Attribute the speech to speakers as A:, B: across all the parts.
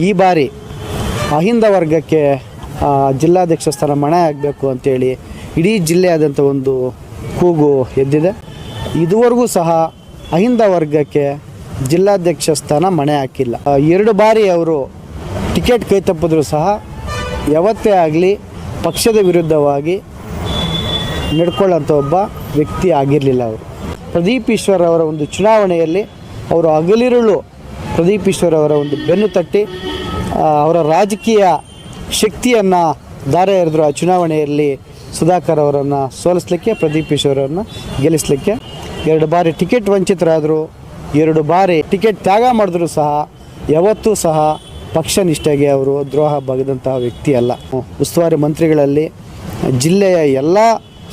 A: ಈ ಬಾರಿ ಅಹಿಂದ ವರ್ಗಕ್ಕೆ ಜಿಲ್ಲಾಧ್ಯಕ್ಷ ಸ್ಥಾನ ಮಣೆ ಆಗಬೇಕು ಅಂತೇಳಿ ಇಡೀ ಜಿಲ್ಲೆಯಾದಂಥ ಒಂದು ಕೂಗು ಎದ್ದಿದೆ. ಇದುವರೆಗೂ ಸಹ ಅಹಿಂದ ವರ್ಗಕ್ಕೆ ಜಿಲ್ಲಾಧ್ಯಕ್ಷ ಸ್ಥಾನ ಮಣೆ ಹಾಕಿಲ್ಲ. ಎರಡು ಬಾರಿ ಅವರು ಟಿಕೆಟ್ ಕೈ ತಪ್ಪಿದ್ರು ಸಹ ಯಾವತ್ತೇ ಆಗಲಿ ಪಕ್ಷದ ವಿರುದ್ಧವಾಗಿ ನಡ್ಕೊಳ್ಳೋಂಥ ಒಬ್ಬ ವ್ಯಕ್ತಿ ಆಗಿರಲಿಲ್ಲ ಅವರು. ಪ್ರದೀಪ್ ಈಶ್ವರ್ ಅವರ ಒಂದು ಚುನಾವಣೆಯಲ್ಲಿ ಅವರು ಹಗಲಿರುಳು ಪ್ರದೀಪ್ ಈಶ್ವರ್ ಅವರ ಒಂದು ಬೆನ್ನು ತಟ್ಟಿ ಅವರ ರಾಜಕೀಯ ಶಕ್ತಿಯನ್ನು ದಾರೆ ಎರೆದ್ರು ಆ ಚುನಾವಣೆಯಲ್ಲಿ ಸುಧಾಕರ್ ಅವರನ್ನು ಸೋಲಿಸ್ಲಿಕ್ಕೆ, ಪ್ರದೀಪ್ ಈಶ್ವರ್ ಅವರನ್ನು ಗೆಲ್ಲಿಸಲಿಕ್ಕೆ. ಎರಡು ಬಾರಿ ಟಿಕೆಟ್ ವಂಚಿತರಾದರು, ಎರಡು ಬಾರಿ ಟಿಕೆಟ್ ತ್ಯಾಗ ಮಾಡಿದ್ರು ಸಹ, ಯಾವತ್ತೂ ಸಹ ಪಕ್ಷ ನಿಷ್ಠೆಗೆ ಅವರು ದ್ರೋಹ ಬಗೆದಂತಹ ವ್ಯಕ್ತಿ ಅಲ್ಲ. ಉಸ್ತುವಾರಿ ಮಂತ್ರಿಗಳಲ್ಲಿ ಜಿಲ್ಲೆಯ ಎಲ್ಲ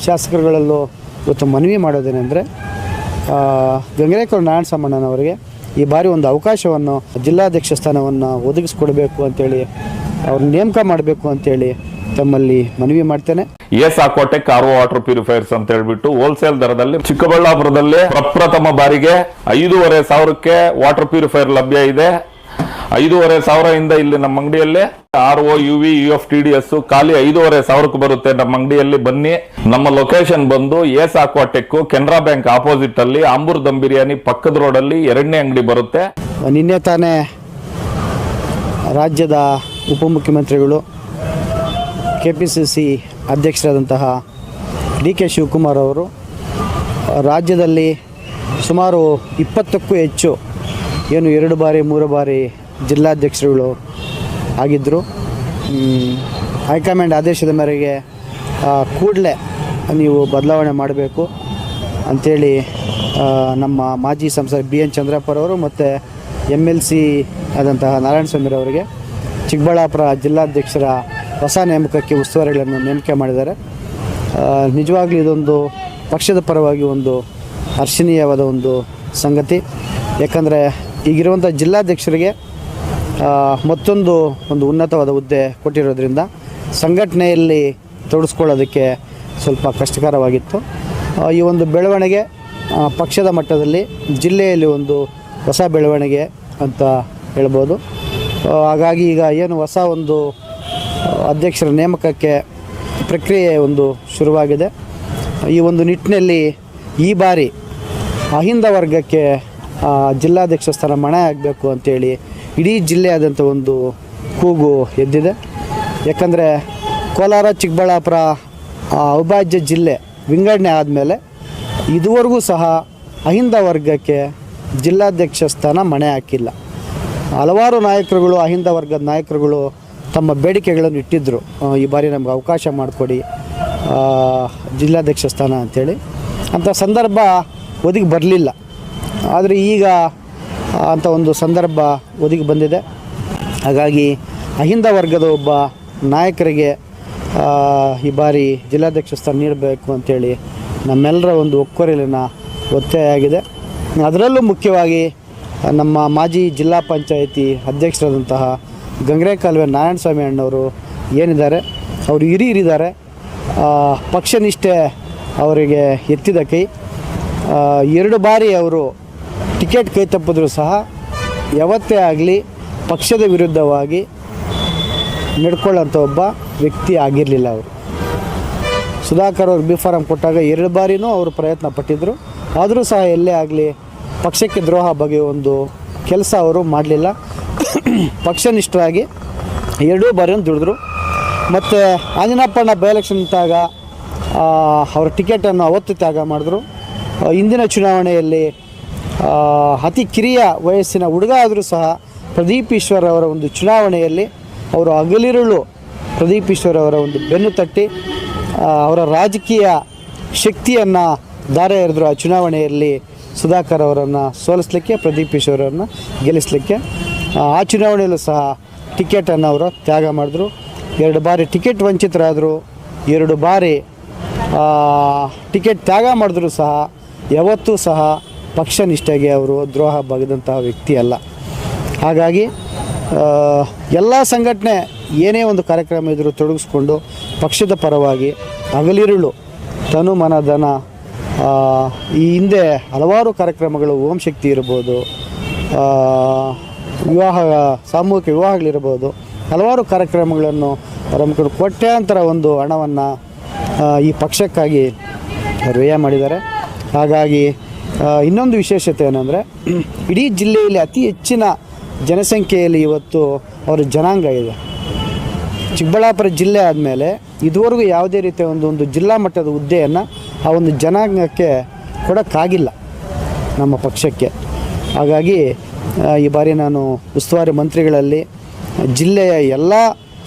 A: ಶಾಸಕರುಗಳಲ್ಲೂ ಇವತ್ತು ಮನವಿ ಮಾಡೋದೇನೆಂದರೆ ಗಂಗರೇಕರ್ ನಾರಾಯಣ ಸಾಮಣ್ಣನವರಿಗೆ ಈ ಬಾರಿ ಒಂದು ಅವಕಾಶವನ್ನು ಜಿಲ್ಲಾಧ್ಯಕ್ಷ ಸ್ಥಾನವನ್ನು ಒದಗಿಸ್ಕೊಡ್ಬೇಕು ಅಂತೇಳಿ ಅವ್ರ ನೇಮಕ ಮಾಡಬೇಕು ಅಂತೇಳಿ ತಮ್ಮಲ್ಲಿ ಮನವಿ ಮಾಡ್ತೇನೆ.
B: S Aquatech car water purifiers ಅಂತ ಹೇಳ್ಬಿಟ್ಟು ಹೋಲ್ಸೇಲ್ ದರದಲ್ಲಿ ಚಿಕ್ಕಬಳ್ಳಾಪುರದಲ್ಲಿ ಪ್ರಪ್ರಥಮ ಬಾರಿಗೆ ಐದೂವರೆ ಸಾವಿರಕ್ಕೆ ವಾಟರ್ ಪ್ಯೂರಿಫೈರ್ ಲಭ್ಯ ಇದೆ. ಐದೂವರೆ ಸಾವಿರದಿಂದ ಇಲ್ಲಿ ನಮ್ಮ ಅಂಗಡಿಯಲ್ಲಿ R O U V U F T D S ಖಾಲಿ ಐದೂವರೆ ಸಾವಿರಕ್ಕೆ ಬರುತ್ತೆ. ನಮ್ಮ ಅಂಗಡಿಯಲ್ಲಿ ಬನ್ನಿ. ನಮ್ಮ ಲೊಕೇಶನ್ ಬಂದು S Aquatech Canara bank opposite ಅಲ್ಲಿ ಆಂಬೂರ್ ದಮ್ ಬಿರಿಯಾನಿ ಪಕ್ಕದ ರೋಡ್ ಅಲ್ಲಿ ಎರಡನೇ ಅಂಗಡಿ ಬರುತ್ತೆ.
A: ನಿನ್ನೆ ತಾನೇ ರಾಜ್ಯದ ಉಪಮುಖ್ಯಮಂತ್ರಿಗಳು ಕೆ ಪಿ ಸಿ ಸಿ ಅಧ್ಯಕ್ಷರಾದಂತಹ ಡಿ ಕೆ ಶಿವಕುಮಾರ್ ಅವರು, ರಾಜ್ಯದಲ್ಲಿ ಸುಮಾರು ಇಪ್ಪತ್ತಕ್ಕೂ ಹೆಚ್ಚು, ಏನು ಎರಡು ಬಾರಿ, ಮೂರು ಬಾರಿ ಜಿಲ್ಲಾಧ್ಯಕ್ಷರುಗಳು ಆಗಿದ್ದರು ಹೈಕಮಾಂಡ್ ಆದೇಶದ ಮೇರೆಗೆ ಕೂಡಲೇ ನೀವು ಬದಲಾವಣೆ ಮಾಡಬೇಕು ಅಂಥೇಳಿ ನಮ್ಮ ಮಾಜಿ ಸಂಸದ ಬಿ ಎನ್ ಚಂದ್ರಪ್ಪರವರು ಮತ್ತು ಎಂ ಎಲ್ ಸಿ ಆದಂತಹ ನಾರಾಯಣಸ್ವಾಮಿರವರಿಗೆ ಚಿಕ್ಕಬಳ್ಳಾಪುರ ಜಿಲ್ಲಾಧ್ಯಕ್ಷರ ಹೊಸ ನೇಮಕಕ್ಕೆ ಉಸ್ತುವಾರಿಗಳನ್ನು ನೇಮಕ ಮಾಡಿದ್ದಾರೆ. ನಿಜವಾಗ್ಲೂ ಇದೊಂದು ಪಕ್ಷದ ಪರವಾಗಿ ಒಂದು ಹರ್ಷಣೀಯವಾದ ಒಂದು ಸಂಗತಿ. ಯಾಕಂದರೆ ಈಗಿರುವಂಥ ಜಿಲ್ಲಾಧ್ಯಕ್ಷರಿಗೆ ಮತ್ತೊಂದು ಒಂದು ಉನ್ನತವಾದ ಹುದ್ದೆ ಕೊಟ್ಟಿರೋದ್ರಿಂದ ಸಂಘಟನೆಯಲ್ಲಿ ತೊಡಗಿಸ್ಕೊಳ್ಳೋದಕ್ಕೆ ಸ್ವಲ್ಪ ಕಷ್ಟಕರವಾಗಿತ್ತು. ಈ ಒಂದು ಬೆಳವಣಿಗೆ ಪಕ್ಷದ ಮಟ್ಟದಲ್ಲಿ, ಜಿಲ್ಲೆಯಲ್ಲಿ ಒಂದು ಹೊಸ ಬೆಳವಣಿಗೆ ಅಂತ ಹೇಳ್ಬೋದು. ಹಾಗಾಗಿ ಈಗ ಏನು ಹೊಸ ಒಂದು ಅಧ್ಯಕ್ಷರ ನೇಮಕಕ್ಕೆ ಪ್ರಕ್ರಿಯೆ ಒಂದು ಶುರುವಾಗಿದೆ. ಈ ಒಂದು ನಿಟ್ಟಿನಲ್ಲಿ ಈ ಬಾರಿ ಅಹಿಂದ ವರ್ಗಕ್ಕೆ ಜಿಲ್ಲಾಧ್ಯಕ್ಷ ಸ್ಥಾನ ಮಣೆ ಆಗಬೇಕು ಅಂತೇಳಿ ಇಡೀ ಜಿಲ್ಲೆಯಾದಂಥ ಒಂದು ಕೂಗು ಎದ್ದಿದೆ. ಯಾಕಂದರೆ ಕೋಲಾರ, ಚಿಕ್ಕಬಳ್ಳಾಪುರ ಅವಿಭಾಜ್ಯ ಜಿಲ್ಲೆ ವಿಂಗಡಣೆ ಆದಮೇಲೆ ಇದುವರೆಗೂ ಸಹ ಅಹಿಂದ ವರ್ಗಕ್ಕೆ ಜಿಲ್ಲಾಧ್ಯಕ್ಷ ಸ್ಥಾನ ಮಣೆ ಹಾಕಿಲ್ಲ. ಹಲವಾರು ನಾಯಕರುಗಳು, ಅಹಿಂದ ವರ್ಗದ ನಾಯಕರುಗಳು ತಮ್ಮ ಬೇಡಿಕೆಗಳನ್ನು ಇಟ್ಟಿದ್ದರು ಈ ಬಾರಿ ನಮ್ಗೆ ಅವಕಾಶ ಮಾಡಿಕೊಡಿ ಜಿಲ್ಲಾಧ್ಯಕ್ಷ ಸ್ಥಾನ ಅಂಥೇಳಿ ಅಂಥ ಸಂದರ್ಭ ಒದಗಿ ಬರಲಿಲ್ಲ. ಆದರೆ ಈಗ ಅಂಥ ಒಂದು ಸಂದರ್ಭ ಒದಗಿ ಬಂದಿದೆ. ಹಾಗಾಗಿ ಅಹಿಂದ ವರ್ಗದ ಒಬ್ಬ ನಾಯಕರಿಗೆ ಈ ಬಾರಿ ಜಿಲ್ಲಾಧ್ಯಕ್ಷ ಸ್ಥಾನ ನೀಡಬೇಕು ಅಂಥೇಳಿ ನಮ್ಮೆಲ್ಲರ ಒಂದು ಒಕ್ಕೊರಲಿನ ಒತ್ತಾಯ ಆಗಿದೆ ಅದರಲ್ಲೂ ಮುಖ್ಯವಾಗಿ ನಮ್ಮ ಮಾಜಿ ಜಿಲ್ಲಾ ಪಂಚಾಯಿತಿ ಅಧ್ಯಕ್ಷರಾದಂತಹ ಗಂಗರೆ ಕಾಲುವೆ ನಾರಾಯಣಸ್ವಾಮಿ ಅಣ್ಣವರು ಏನಿದ್ದಾರೆ, ಅವರು ಹಿರಿಯರಿದ್ದಾರೆ. ಪಕ್ಷ ಪಕ್ಷನಿಷ್ಠೆ ಅವರಿಗೆ ಎತ್ತಿದ ಕೈ. ಎರಡು ಬಾರಿ ಅವರು ಟಿಕೆಟ್ ಕೈ ತಪ್ಪಿದ್ರೂ ಸಹ ಯಾವತ್ತೇ ಆಗಲಿ ಪಕ್ಷದ ವಿರುದ್ಧವಾಗಿ ನಡ್ಕೊಳ್ಳೋಂಥ ಒಬ್ಬ ವ್ಯಕ್ತಿ ಆಗಿರಲಿಲ್ಲ ಅವರು. ಸುಧಾಕರ್ ಅವರು ಬಿ ಫಾರಂ ಕೊಟ್ಟಾಗ ಎರಡು ಬಾರಿನೂ ಅವರು ಪ್ರಯತ್ನ ಪಟ್ಟಿದ್ದರು. ಆದರೂ ಸಹ ಎಲ್ಲೇ ಆಗಲಿ ಪಕ್ಷಕ್ಕೆ ದ್ರೋಹ ಬಗ್ಗೆ ಒಂದು ಕೆಲಸ ಅವರು ಮಾಡಲಿಲ್ಲ. ಪಕ್ಷನಿಷ್ಠರಾಗಿ ಎರಡೂ ಬಾರಿನೂ ದುಡಿದ್ರು. ಮತ್ತು ಆಂಜನಪ್ಪಣ್ಣ ಬೈ ಎಲೆಕ್ಷನ್ ಇದ್ದಾಗ ಅವ್ರ ಟಿಕೆಟನ್ನು ಅವತ್ತು ತ್ಯಾಗ ಮಾಡಿದ್ರು. ಇಂದಿನ ಚುನಾವಣೆಯಲ್ಲಿ ಅತಿ ಕಿರಿಯ ವಯಸ್ಸಿನ ಹುಡುಗ ಆದರೂ ಸಹ ಪ್ರದೀಪ್ ಈಶ್ವರ್ ಅವರ ಒಂದು ಚುನಾವಣೆಯಲ್ಲಿ ಅವರು ಹಗಲಿರುಳು ಪ್ರದೀಪ್ ಈಶ್ವರ್ ಅವರ ಒಂದು ಬೆನ್ನು ತಟ್ಟಿ ಅವರ ರಾಜಕೀಯ ಶಕ್ತಿಯನ್ನು ದಾರ ಎರೆದ್ರು ಆ ಚುನಾವಣೆಯಲ್ಲಿ ಸುಧಾಕರ್ ಅವರನ್ನು ಸೋಲಿಸಲಿಕ್ಕೆ ಪ್ರದೀಪ್ ಈಶ್ವರ್ ಅವರನ್ನು ಗೆಲ್ಲಿಸಲಿಕ್ಕೆ. ಆ, ಚುನಾವಣೆಯಲ್ಲೂ ಸಹ ಟಿಕೆಟನ್ನು ಅವರು ತ್ಯಾಗ ಮಾಡಿದ್ರು. ಎರಡು ಬಾರಿ ಟಿಕೆಟ್ ವಂಚಿತರಾದರು ಎರಡು ಬಾರಿ ಟಿಕೆಟ್ ತ್ಯಾಗ ಮಾಡಿದ್ರು ಸಹ ಯಾವತ್ತೂ ಸಹ ಪಕ್ಷ ನಿಷ್ಠೆಗೆ ಅವರು ದ್ರೋಹ ಬಗೆದಂತಹ ವ್ಯಕ್ತಿ ಅಲ್ಲ. ಹಾಗಾಗಿ ಎಲ್ಲ ಸಂಘಟನೆ ಏನೇ ಒಂದು ಕಾರ್ಯಕ್ರಮ ಇದ್ದರೂ ತೊಡಗಿಸ್ಕೊಂಡು ಪಕ್ಷದ ಪರವಾಗಿ ಹಗಲಿರುಳು ತನು ಮನ ಧನ ಈ ಹಿಂದೆ ಹಲವಾರು ಕಾರ್ಯಕ್ರಮಗಳು ಓಂ ಶಕ್ತಿ ಇರ್ಬೋದು ವಿವಾಹ, ಸಾಮೂಹಿಕ ವಿವಾಹಗಳಿರ್ಬೋದು, ಹಲವಾರು ಕಾರ್ಯಕ್ರಮಗಳನ್ನು ಹಮ್ಮಿಕೊಂಡು ಕೋಟ್ಯಾಂತರ ಒಂದು ಹಣವನ್ನು ಈ ಪಕ್ಷಕ್ಕಾಗಿ ವ್ಯಯ ಮಾಡಿದ್ದಾರೆ. ಹಾಗಾಗಿ ಇನ್ನೊಂದು ವಿಶೇಷತೆ ಏನಂದರೆ, ಇಡೀ ಜಿಲ್ಲೆಯಲ್ಲಿ ಅತಿ ಹೆಚ್ಚಿನ ಜನಸಂಖ್ಯೆಯಲ್ಲಿ ಇವತ್ತು ಅವರ ಜನಾಂಗ ಇದೆ. ಚಿಕ್ಕಬಳ್ಳಾಪುರ ಜಿಲ್ಲೆ ಆದಮೇಲೆ ಇದುವರೆಗೂ ಯಾವುದೇ ರೀತಿಯ ಒಂದು ಒಂದು ಜಿಲ್ಲಾ ಮಟ್ಟದ ಹುದ್ದೆಯನ್ನು ಆ ಒಂದು ಜನಾಂಗಕ್ಕೆ ಕೊಡೋಕ್ಕಾಗಿಲ್ಲ ನಮ್ಮ ಪಕ್ಷಕ್ಕೆ. ಹಾಗಾಗಿ ಈ ಬಾರಿ ನಾನು ಉಸ್ತುವಾರಿ ಮಂತ್ರಿಗಳಲ್ಲಿ, ಜಿಲ್ಲೆಯ ಎಲ್ಲ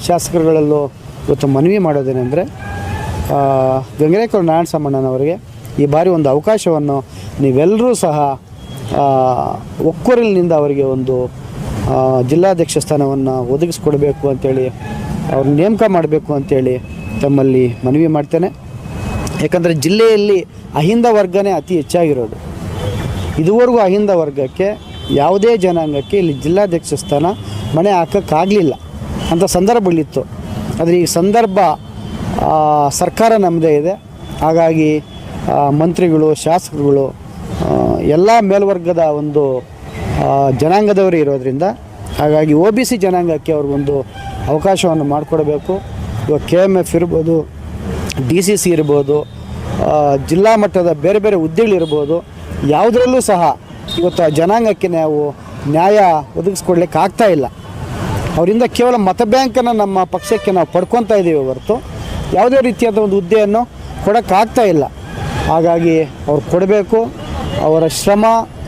A: ಶಾಸಕರುಗಳಲ್ಲೂ ಇವತ್ತು ಮನವಿ ಮಾಡೋದೇನೆಂದರೆ ಗಂಗರೇಕರ್ ನಾರಾಯಣ ಸಾಮಣ್ಣನವರಿಗೆ ಈ ಬಾರಿ ಒಂದು ಅವಕಾಶವನ್ನು ನೀವೆಲ್ಲರೂ ಸಹ ಒಕ್ಕೊರಲಿನಿಂದ ಅವರಿಗೆ ಒಂದು ಜಿಲ್ಲಾಧ್ಯಕ್ಷ ಸ್ಥಾನವನ್ನು ಒದಗಿಸ್ಕೊಡ್ಬೇಕು ಅಂತೇಳಿ, ಅವ್ರನ್ನ ನೇಮಕ ಮಾಡಬೇಕು ಅಂತೇಳಿ ತಮ್ಮಲ್ಲಿ ಮನವಿ ಮಾಡ್ತೇನೆ. ಯಾಕಂದರೆ ಜಿಲ್ಲೆಯಲ್ಲಿ ಅಹಿಂದ ವರ್ಗನೇ ಅತಿ ಹೆಚ್ಚಾಗಿರೋದು. ಇದುವರೆಗೂ ಅಹಿಂದ ವರ್ಗಕ್ಕೆ, ಯಾವುದೇ ಜನಾಂಗಕ್ಕೆ ಇಲ್ಲಿ ಜಿಲ್ಲಾಧ್ಯಕ್ಷ ಸ್ಥಾನ ಮನೆ ಹಾಕೋಕ್ಕಾಗಲಿಲ್ಲ ಸಂದರ್ಭ ಸಂದರ್ಭಗಳಿತ್ತು ಆದರೆ ಈ ಸಂದರ್ಭ ಸರ್ಕಾರ ನಮ್ಮದೇ ಇದೆ. ಹಾಗಾಗಿ ಮಂತ್ರಿಗಳು, ಶಾಸಕರುಗಳು ಎಲ್ಲ ಮೇಲ್ವರ್ಗದ ಒಂದು ಜನಾಂಗದವರು ಇರೋದ್ರಿಂದ ಹಾಗಾಗಿ ಒ ಬಿ ಸಿ ಜನಾಂಗಕ್ಕೆ ಅವ್ರಿಗೊಂದು ಅವಕಾಶವನ್ನು ಮಾಡಿಕೊಡಬೇಕು. ಇವಾಗ ಕೆ ಎಂ ಎಫ್ ಇರ್ಬೋದು ಡಿ ಸಿ ಸಿ ಇರ್ಬೋದು ಜಿಲ್ಲಾ ಮಟ್ಟದ ಬೇರೆ ಬೇರೆ ಹುದ್ದೆಗಳಿರ್ಬೋದು ಯಾವುದರಲ್ಲೂ ಸಹ ಇವತ್ತು ಆ ಜನಾಂಗಕ್ಕೆ ನಾವು ನ್ಯಾಯ ಒದಗಿಸ್ಕೊಡ್ಲಿಕ್ಕೆ ಆಗ್ತಾ ಇಲ್ಲ. ಅವರಿಂದ ಕೇವಲ ಮತ ಬ್ಯಾಂಕನ್ನು ನಮ್ಮ ಪಕ್ಷಕ್ಕೆ ನಾವು ಪಡ್ಕೊತಾ ಇದ್ದೀವಿ ಹೊರತು. ಯಾವುದೇ ರೀತಿಯಾದ ಒಂದು ಹುದ್ದೆಯನ್ನು ಕೊಡೋಕ್ಕಾಗ್ತಾ ಇಲ್ಲ. ಹಾಗಾಗಿ ಅವ್ರು ಕೊಡಬೇಕು. ಅವರ ಶ್ರಮ,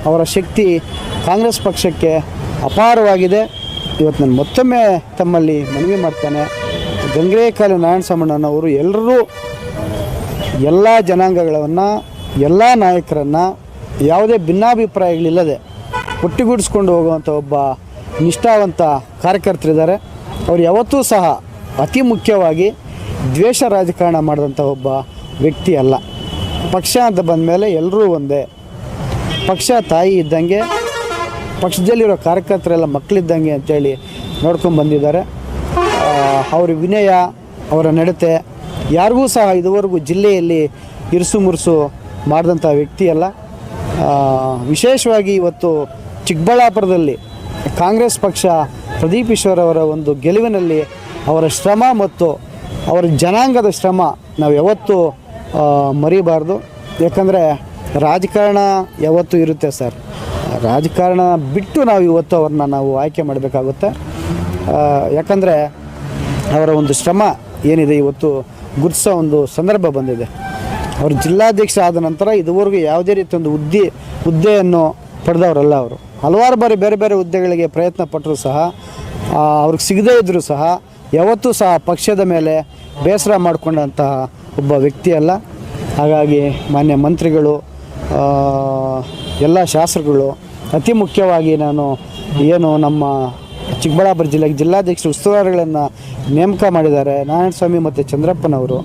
A: ಅವರ ಶಕ್ತಿ ಕಾಂಗ್ರೆಸ್ ಪಕ್ಷಕ್ಕೆ ಅಪಾರವಾಗಿದೆ. ಇವತ್ತು ನಾನು ಮತ್ತೊಮ್ಮೆ ತಮ್ಮಲ್ಲಿ ಮನವಿ ಮಾಡ್ತಾನೆ. ಗಂಗರೇಕಾಲು ನಾರಾಯಣ ಸಾಮಣ್ಣನವರು ಎಲ್ಲರೂ ಎಲ್ಲ ಜನಾಂಗಗಳನ್ನು, ಎಲ್ಲ ನಾಯಕರನ್ನು ಯಾವುದೇ ಭಿನ್ನಾಭಿಪ್ರಾಯಗಳಿಲ್ಲದೆ ಒಟ್ಟುಗೂಡಿಸ್ಕೊಂಡು ಹೋಗುವಂಥ ಒಬ್ಬ ನಿಷ್ಠಾವಂತ ಕಾರ್ಯಕರ್ತರಿದ್ದಾರೆ. ಅವರು ಯಾವತ್ತೂ ಸಹ ಅತಿ ಮುಖ್ಯವಾಗಿ ದ್ವೇಷ ರಾಜಕಾರಣ ಮಾಡಿದಂಥ ಒಬ್ಬ ವ್ಯಕ್ತಿ ಅಲ್ಲ. ಪಕ್ಷ ಅಂತ ಬಂದ ಮೇಲೆ ಎಲ್ಲರೂ ಒಂದೇ. ಪಕ್ಷ ತಾಯಿ ಇದ್ದಂಗೆ ಪಕ್ಷದಲ್ಲಿರೋ ಕಾರ್ಯಕರ್ತರೆಲ್ಲ ಮಕ್ಕಳಿದ್ದಂಗೆ ಅಂತೇಳಿ ನೋಡ್ಕೊಂಡು ಬಂದಿದ್ದಾರೆ. ಅವ್ರ ವಿನಯ ಅವರ ನಡತೆ ಯಾರಿಗೂ ಸಹ ಇದುವರೆಗೂ ಜಿಲ್ಲೆಯಲ್ಲಿ ಇರುಸು ಮುರುಸು ಮಾಡಿದಂಥ ವ್ಯಕ್ತಿ ಅಲ್ಲ. ಆ, ವಿಶೇಷವಾಗಿ ಇವತ್ತು ಚಿಕ್ಕಬಳ್ಳಾಪುರದಲ್ಲಿ ಕಾಂಗ್ರೆಸ್ ಪಕ್ಷ ಪ್ರದೀಪ್ ಈಶ್ವರ್ ಅವರ ಒಂದು ಗೆಲುವಿನಲ್ಲಿ ಅವರ ಶ್ರಮ ಮತ್ತು ಅವರ ಜನಾಂಗದ ಶ್ರಮ ನಾವು ಯಾವತ್ತೂ ಮರಿಬಾರ್ದು. ಯಾಕಂದರೆ ರಾಜಕಾರಣ ಯಾವತ್ತೂ ಇರುತ್ತೆ ಸರ್. ರಾಜಕಾರಣ ಬಿಟ್ಟು ನಾವು ಇವತ್ತು ಅವ್ರನ್ನ ನಾವು ಆಯ್ಕೆ ಮಾಡಬೇಕಾಗುತ್ತೆ. ಯಾಕಂದರೆ ಅವರ ಒಂದು ಶ್ರಮ ಏನಿದೆ ಇವತ್ತು ಗುರುತಿಸೋ ಒಂದು ಸಂದರ್ಭ ಬಂದಿದೆ. ಅವರು ಜಿಲ್ಲಾಧ್ಯಕ್ಷ ಆದ ನಂತರ ಇದುವರೆಗೂ ಯಾವುದೇ ರೀತಿ ಒಂದು ಹುದ್ದೆ, ಹುದ್ದೆಯನ್ನು ಪಡೆದವರಲ್ಲ ಅವರು. ಹಲವಾರು ಬಾರಿ ಬೇರೆ ಬೇರೆ ಹುದ್ದೆಗಳಿಗೆ ಪ್ರಯತ್ನ ಪಟ್ಟರು ಸಹ ಅವ್ರಿಗೆ ಸಿಗದೇ ಇದ್ದರೂ ಸಹ ಯಾವತ್ತೂ ಸಹ ಪಕ್ಷದ ಮೇಲೆ ಬೇಸರ ಮಾಡಿಕೊಂಡಂತಹ ಒಬ್ಬ ವ್ಯಕ್ತಿ ಅಲ್ಲ ಹಾಗಾಗಿ ಮಾನ್ಯ ಮಂತ್ರಿಗಳು ಎಲ್ಲ ಶಾಸಕರುಗಳು. ಅತಿ ಮುಖ್ಯವಾಗಿ ನಾನು ಏನು ನಮ್ಮ ಚಿಕ್ಕಬಳ್ಳಾಪುರ ಜಿಲ್ಲೆಗೆ ಜಿಲ್ಲಾಧ್ಯಕ್ಷರು ಉಸ್ತುವಾರಿಗಳನ್ನು ನೇಮಕ ಮಾಡಿದ್ದಾರೆ. ನಾರಾಯಣಸ್ವಾಮಿ ಮತ್ತು ಚಂದ್ರಪ್ಪನವರು.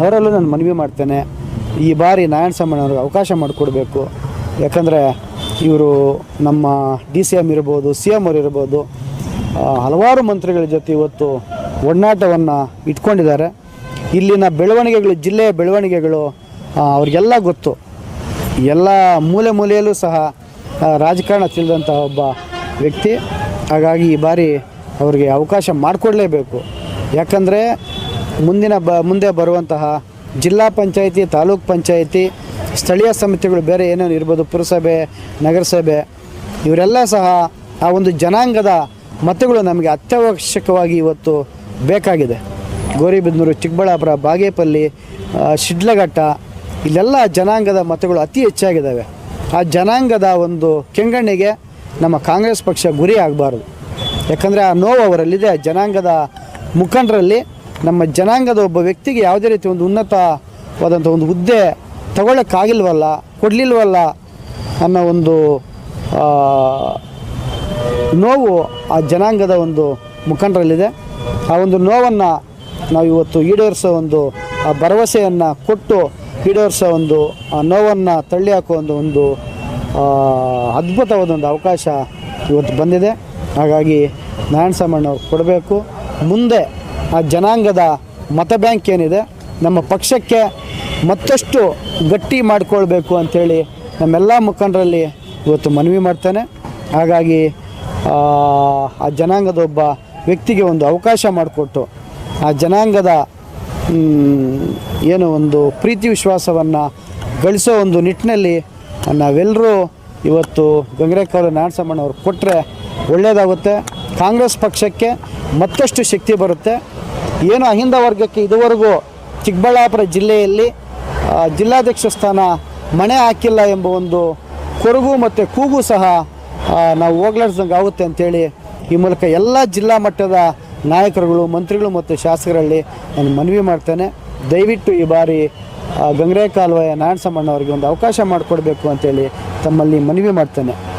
A: ಅವರಲ್ಲೂ ನಾನು ಮನವಿ ಮಾಡ್ತೇನೆ. ಈ ಬಾರಿ ನಾರಾಯಣಸ್ವಾಮಿನವ್ರಿಗೆ ಅವಕಾಶ ಮಾಡಿಕೊಡ್ಬೇಕು. ಯಾಕಂದರೆ ಇವರು ನಮ್ಮ ಡಿ ಸಿ ಎಂ ಇರ್ಬೋದು, ಸಿ ಎಂ ಅವರು ಇರ್ಬೋದು ಹಲವಾರು ಮಂತ್ರಿಗಳ ಜೊತೆ ಇವತ್ತು ಒಡನಾಟವನ್ನು ಇಟ್ಕೊಂಡಿದ್ದಾರೆ. ಇಲ್ಲಿನ ಬೆಳವಣಿಗೆಗಳು, ಜಿಲ್ಲೆಯ ಬೆಳವಣಿಗೆಗಳು ಅವ್ರಿಗೆಲ್ಲ ಗೊತ್ತು. ಎಲ್ಲ ಮೂಲೆ ಮೂಲೆಯಲ್ಲೂ ಸಹ ರಾಜಕಾರಣ ತಿಳಿದಂತಹ ಒಬ್ಬ ವ್ಯಕ್ತಿ. ಹಾಗಾಗಿ ಈ ಬಾರಿ ಅವರಿಗೆ ಅವಕಾಶ ಮಾಡಿಕೊಡಲೇಬೇಕು. ಯಾಕಂದರೆ ಮುಂದಿನ ಬ, ಮುಂದೆ ಬರುವಂತಹ ಜಿಲ್ಲಾ ಪಂಚಾಯಿತಿ, ತಾಲೂಕ್ ಪಂಚಾಯಿತಿ, ಸ್ಥಳೀಯ ಸಮಿತಿಗಳು ಬೇರೆ ಏನೇನು ಇರ್ಬೋದು, ಪುರಸಭೆ, ನಗರಸಭೆ, ಇವರೆಲ್ಲ ಸಹ ಆ ಒಂದು ಜನಾಂಗದ ಮತಗಳು ನಮಗೆ ಅತ್ಯವಶ್ಯಕವಾಗಿ ಇವತ್ತು ಬೇಕಾಗಿದೆ. ಗೌರಿಬಿದನೂರು ಚಿಕ್ಕಬಳ್ಳಾಪುರ, ಬಾಗೇಪಲ್ಲಿ ಶಿಡ್ಲಘಟ್ಟ ಇಲ್ಲೆಲ್ಲ ಜನಾಂಗದ ಮತಗಳು ಅತಿ ಹೆಚ್ಚಾಗಿದ್ದಾವೆ. ಆ ಜನಾಂಗದ ಒಂದು ಕೆಂಗಣ್ಣಿಗೆ ನಮ್ಮ ಕಾಂಗ್ರೆಸ್ ಪಕ್ಷ ಗುರಿ ಆಗಬಾರ್ದು. ಯಾಕಂದರೆ ಆ ನೋವು ಅವರಲ್ಲಿದೆ. ಜನಾಂಗದ ಮುಖಂಡರಲ್ಲಿ ನಮ್ಮ ಜನಾಂಗದ ಒಬ್ಬ ವ್ಯಕ್ತಿಗೆ ಯಾವುದೇ ರೀತಿ ಒಂದು ಉನ್ನತವಾದಂಥ ಒಂದು ಹುದ್ದೆ ತಗೊಳ್ಳೋಕ್ಕಾಗಿಲ್ವಲ್ಲ, ಕೊಡಲಿಲ್ವಲ್ಲ ಅನ್ನೋ ಒಂದು ನೋವು ಆ ಜನಾಂಗದ ಒಂದು ಮುಖಂಡರಲ್ಲಿದೆ. ಆ ಒಂದು ನೋವನ್ನು ನಾವು ಇವತ್ತು ಈಡೇರಿಸೋ ಒಂದು, ಆ ಭರವಸೆಯನ್ನು ಕೊಟ್ಟು ಈಡೇರಿಸೋ ಒಂದು ನೋವನ್ನು ತಳ್ಳಿ ಹಾಕೋ ಒಂದು ಒಂದು ಅದ್ಭುತವಾದ ಒಂದು ಅವಕಾಶ ಇವತ್ತು ಬಂದಿದೆ. ಹಾಗಾಗಿ ನಾರಾಯಣ ಸಾಮಣ್ಣ ಅವ್ರು ಕೊಡಬೇಕು. ಮುಂದೆ ಆ ಜನಾಂಗದ ಮತ ಬ್ಯಾಂಕ್ ಏನಿದೆ ನಮ್ಮ ಪಕ್ಷಕ್ಕೆ ಮತ್ತಷ್ಟು ಗಟ್ಟಿ ಮಾಡಿಕೊಳ್ಬೇಕು ಅಂಥೇಳಿ ನಮ್ಮೆಲ್ಲ ಮುಖಂಡರಲ್ಲಿ ಇವತ್ತು ಮನವಿ ಮಾಡ್ತಾನೆ. ಹಾಗಾಗಿ ಆ, ಜನಾಂಗದ ಒಬ್ಬ ವ್ಯಕ್ತಿಗೆ ಒಂದು ಅವಕಾಶ ಮಾಡಿಕೊಟ್ಟು ಆ ಜನಾಂಗದ ಏನು ಒಂದು ಪ್ರೀತಿ ವಿಶ್ವಾಸವನ್ನು ಗಳಿಸೋ ಒಂದು ನಿಟ್ಟಿನಲ್ಲಿ ನಾವೆಲ್ಲರೂ ಇವತ್ತು ಗಂಗರೇಕವರು ಅವರು ಕೊಟ್ಟರೆ ಒಳ್ಳೆಯದಾಗುತ್ತೆ ಕಾಂಗ್ರೆಸ್ ಪಕ್ಷಕ್ಕೆ ಮತ್ತಷ್ಟು ಶಕ್ತಿ ಬರುತ್ತೆ. ಏನು ಅಹಿಂದ ವರ್ಗಕ್ಕೆ ಇದುವರೆಗೂ ಚಿಕ್ಕಬಳ್ಳಾಪುರ ಜಿಲ್ಲೆಯಲ್ಲಿ ಜಿಲ್ಲಾಧ್ಯಕ್ಷ ಸ್ಥಾನ ಮಣೆ ಹಾಕಿಲ್ಲ ಎಂಬ ಒಂದು ಕೊರಗು ಮತ್ತು ಕೂಗು ಸಹ ನಾವು ಹೋಗ್ಲಾಡ್ಸ್ದಂಗೆ ಆಗುತ್ತೆ ಅಂಥೇಳಿ ಈ ಮೂಲಕ ಎಲ್ಲ ಜಿಲ್ಲಾ ಮಟ್ಟದ ನಾಯಕರುಗಳು, ಮಂತ್ರಿಗಳು ಮತ್ತು ಶಾಸಕರಲ್ಲಿ ನಾನು ಮನವಿ ಮಾಡ್ತೇನೆ. ದಯವಿಟ್ಟು ಈ ಬಾರಿ ಗಂಗರೆ ಕಾಲುವೆಯ ನಾರಾಯಣಸಮ್ಮಣ್ಣ ಅವರಿಗೆ ಒಂದು ಅವಕಾಶ ಮಾಡಿಕೊಡ್ಬೇಕು ಅಂತೇಳಿ ತಮ್ಮಲ್ಲಿ ಮನವಿ ಮಾಡ್ತೇನೆ.